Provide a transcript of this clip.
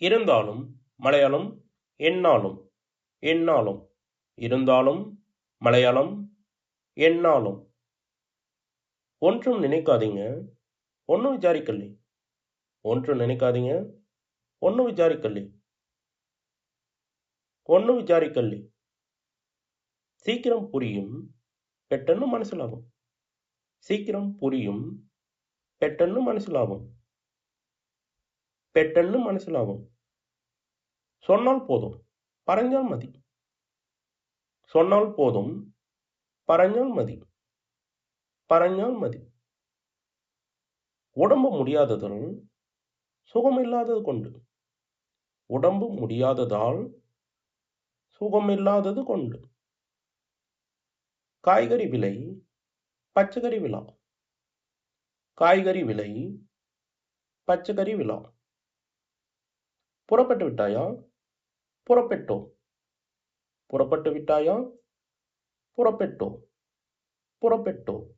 இருந்தாலும் மலையாளம் என்னாலும் என்னாலும் இருந்தாலும் மலையாளம் என்னாலும் ஒன்றும் நினைக்காதீங்க ஒன்றும் விசாரிக்கல்லே ஒன்றும் நினைக்காதீங்க ஒன்றும் விசாரிக்கல்லே ஒன்றும் விசாரிக்கல்லே சீக்கிரம் புரியும் പെട്ടെന്ന് മനസ്സിലാവും சீக்கிரம் புரியும் പെട്ടെന്ന് മനസ്സിലാവും പെട്ടെന്ന് മനസ്സിലാവും சொன்னால் போதும் പറഞ്ഞാൽ മതി சொன்னால் போதும் പറഞ്ഞാൽ മതി പറഞ്ഞാൽ മതി உடம்பு முடியாததால் சுகமில்லாதது கொண்டு உடம்பு முடியாததால் சுகமில்லாதது கொண்டு காய்கறி விலை பச்சைக்கறி விழா காய்கறி விலை பச்சைக்கறி விழா പുറപ്പെട്ടു വിട്ടായോ പുറപ്പെട്ടു. പുറപ്പെട്ടു വിട്ടായോ പുറപ്പെട്ടു. പുറപ്പെട്ടു.